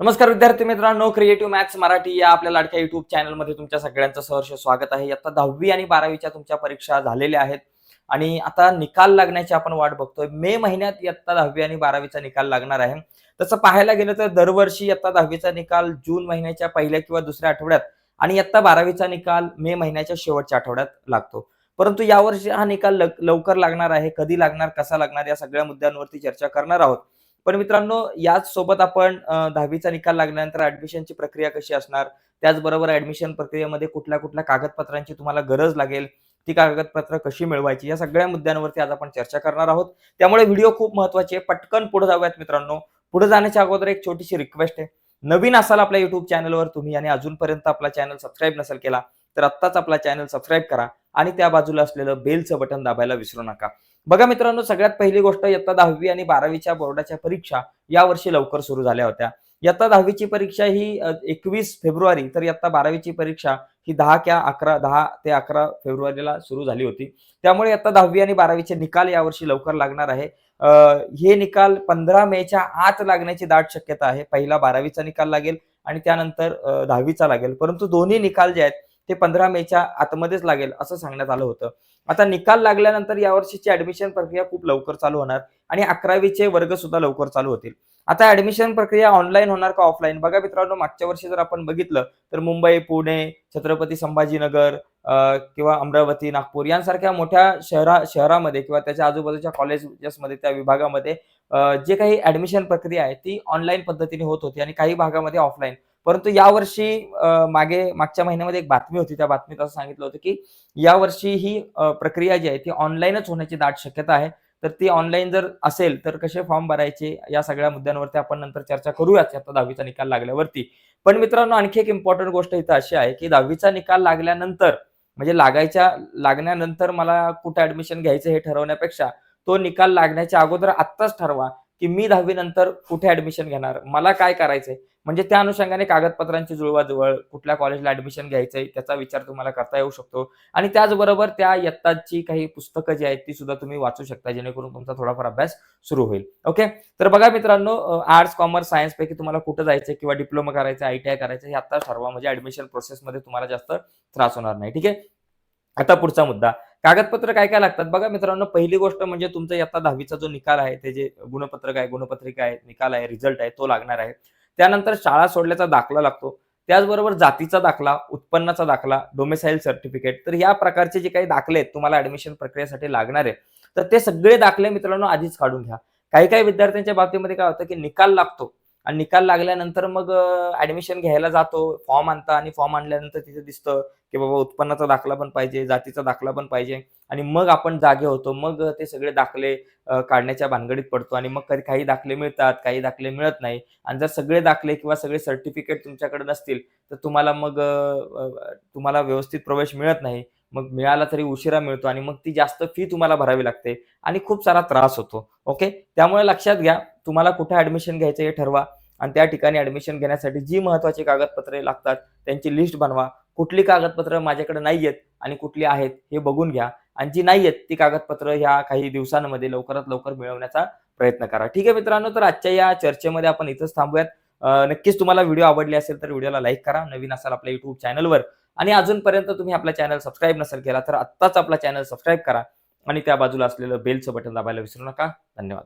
नमस्कार विद्यार्थी मित्रांनो क्रिएटिव्ह मॅथ्स मराठी या आपल्या लाडक्या युट्यूब चॅनलमध्ये तुमच्या सगळ्यांचं सहर्ष स्वागत आहे. आता दहावी आणि बारावीच्या तुमच्या परीक्षा झालेल्या आहेत आणि आता निकाल लागण्याची आपण वाट बघतोय. मे महिन्यात इयत्ता दहावी आणि बारावीचा निकाल लागणार आहे. तसं पाहायला गेलं तर दरवर्षी इयत्ता दहावीचा निकाल जून महिन्याच्या पहिल्या किंवा दुसऱ्या आठवड्यात आणि इयत्ता बारावीचा निकाल मे महिन्याच्या शेवटच्या आठवड्यात लागतो. परंतु यावर्षी हा निकाल लवकर लागणार आहे कधी लागणार कसा लागणार या सगळ्या मुद्द्यांवरती चर्चा करणार आहोत. पण मित्रांनो याच सोबत आपण दहावीचा निकाल लागल्यानंतर ऍडमिशनची प्रक्रिया कशी असणार? त्याचबरोबर ऍडमिशन प्रक्रियेमध्ये कुठल्या कुठल्या कागदपत्रांची तुम्हाला गरज लागेल? ती कागदपत्र कशी मिळवायची? या सगळ्या मुद्द्यांवरती आज आपण चर्चा करणार आहोत. त्यामुळे व्हिडिओ खूप महत्त्वाचे पटकन पुढे जाऊयात मित्रांनो. पुढे जाण्याच्या अगोदर एक छोटीशी रिक्वेस्ट आहे. नवीन असाल आपल्या युट्यूब चॅनलवर तुम्ही आणि अजूनपर्यंत आपला चॅनल सबस्क्राईब नसेल केला तर आत्ताच आपला चॅनल सबस्क्राईब करा आणि त्या बाजूला असलेलं बेलचं बटन दाबायला विसरू नका. बघा मित्रांनो सगळ्यात पहिली गोष्ट इयत्ता दहावी आणि बारावीच्या बोर्डाच्या परीक्षा यावर्षी लवकर सुरू झाल्या होत्या. इयत्ता दहावीची परीक्षा ही एकवीस फेब्रुवारी तर इयत्ता बारावीची परीक्षा ही दहा क्या अकरा दहा ते अकरा फेब्रुवारीला सुरू झाली होती. त्यामुळे इयत्ता दहावी आणि बारावीचे निकाल यावर्षी लवकर लागणार आहे. हे निकाल पंधरा मेच्या आत लागण्याची दाट शक्यता आहे. पहिला बारावीचा निकाल लागेल आणि त्यानंतर दहावीचा लागेल. परंतु दोन्ही निकाल जे आहेत ते पंधरा मेच्या आतमध्येच लागेल असं सांगण्यात आलं होतं. आता निकाल लागल्यानंतर यावर्षीची ऍडमिशन प्रक्रिया खूप लवकर चालू होणार आणि अकरावीचे वर्ग सुद्धा लवकर चालू होतील. आता ऍडमिशन प्रक्रिया ऑनलाईन होणार का ऑफलाईन बघा मित्रांनो मागच्या वर्षी जर आपण बघितलं तर मुंबई पुणे छत्रपती संभाजीनगर किंवा अमरावती नागपूर यांसारख्या मोठ्या शहरा शहरामध्ये किंवा त्याच्या आजूबाजूच्या कॉलेजेसमध्ये त्या विभागामध्ये जे काही ऍडमिशन प्रक्रिया आहे ती ऑनलाईन पद्धतीने होत होती आणि काही भागामध्ये ऑफलाईन परंतु यावर्षी मागे मागच्या महिन्यामध्ये एक बातमी होती. त्या बातमीत असं सांगितलं होतं की यावर्षी ही प्रक्रिया जी आहे ती ऑनलाईनच होण्याची दाट शक्यता आहे. तर ती ऑनलाईन जर असेल तर कसे फॉर्म भरायचे? या सगळ्या मुद्द्यांवरती आपण नंतर चर्चा करूयाच आता दहावीचा निकाल लागल्यावरती. पण मित्रांनो आणखी एक इम्पॉर्टंट गोष्ट इथं अशी आहे की दहावीचा निकाल लागल्यानंतर म्हणजे लागायच्या लागण्यानंतर मला कुठे ऍडमिशन घ्यायचं हे ठरवण्यापेक्षा तो निकाल लागण्याच्या अगोदर आत्ताच ठरवा की मी दहावी नंतर कुठे ऍडमिशन घेणार? मला काय करायचंय? म्हणजे त्या अनुषंगाने कागदपत्रांची जुळवाजुळव कुठल्या कॉलेजला ऍडमिशन घ्यायचंय त्याचा विचार तुम्हाला करता येऊ शकतो. आणि त्याचबरोबर त्या इयत्ताची काही पुस्तकं जी आहेत ती सुद्धा तुम्ही वाचू शकता जेणेकरून तुमचा थोडाफार अभ्यास सुरू होईल. ओके? तर बघा मित्रांनो आर्ट्स कॉमर्स सायन्स पैकी तुम्हाला कुठं जायचं किंवा डिप्लोमा करायचं आयटीआय करायचं हे आता ठरवा. म्हणजे ऍडमिशन प्रोसेसमध्ये तुम्हाला जास्त त्रास होणार नाही. ठीक आहे? आता पुढचा मुद्दा. कागदपत्र काय काय लागतात? बघा मित्रांनो पहिली गोष्ट म्हणजे तुमचा आता दहावीचा जो निकाल आहे ते जे गुणपत्रक आहे गुणपत्रिका आहे निकाल आहे रिझल्ट आहे तो लागणार आहे. त्यानंतर शाळा सोडल्याचा दाखला लागतो. त्याचबरोबर जातीचा दाखला उत्पन्नाचा दाखला डोमेसाईल सर्टिफिकेट तर या प्रकारचे जे काही दाखले आहेत तुम्हाला ऍडमिशन प्रक्रियेसाठी लागणार आहे. तर ते सगळे दाखले मित्रांनो आधीच काढून घ्या. काही काही विद्यार्थ्यांच्या बाबतीमध्ये काय होतं की निकाल लागतो. आणि निकाल लागल्यानंतर मग ऍडमिशन घ्यायला जातो. फॉर्म आणता आणि फॉर्म आणल्यानंतर तिथे दिसतं की बाबा उत्पन्नाचा दाखला पण पाहिजे जातीचा दाखला पण पाहिजे. आणि मग आपण जागे होतो. मग ते सगळे दाखले काढण्याच्या भानगडीत पडतो. आणि मग कधी काही दाखले मिळतात काही दाखले मिळत नाही. आणि जर सगळे दाखले किंवा सगळे सर्टिफिकेट तुमच्याकडे नसतील तर तुम्हाला मग तुम्हाला व्यवस्थित प्रवेश मिळत नाही. मग मिळाला तरी उशिरा मिळतो आणि मग ती जास्त फी तुम्हाला भरावी लागते. आणि खूप सारा त्रास होतो. ओके त्यामुळे लक्षात घ्या तुम्हाला कुठे ऍडमिशन घ्यायचं हे ठरवा. आणि त्या ठिकाणी ऍडमिशन घेण्यासाठी जी महत्वाची कागदपत्रे लागतात त्यांची लिस्ट बनवा. कुठली कागदपत्र माझ्याकडे नाही आहेत आणि कुठली आहेत हे बघून घ्या. आणि जी नाही आहेत ती कागदपत्र ह्या काही दिवसांमध्ये लवकरात लवकर मिळवण्याचा प्रयत्न करा. ठीक आहे मित्रांनो तर आजच्या या चर्चेमध्ये आपण इथंच थांबूयात. नक्कीच तुम्हाला व्हिडिओ आवडले असेल तर व्हिडिओला लाईक करा. नवीन असाल आपल्या युट्यूब चॅनलवर. आणि अजूनपर्यंत तुम्ही आपला चॅनल सबस्क्राईब नसेल केला तर आत्ताच आपला चॅनल सबस्क्राईब करा. आणि त्या बाजूला असलेलं बेलचं बटन दाबायला विसरू नका. धन्यवाद.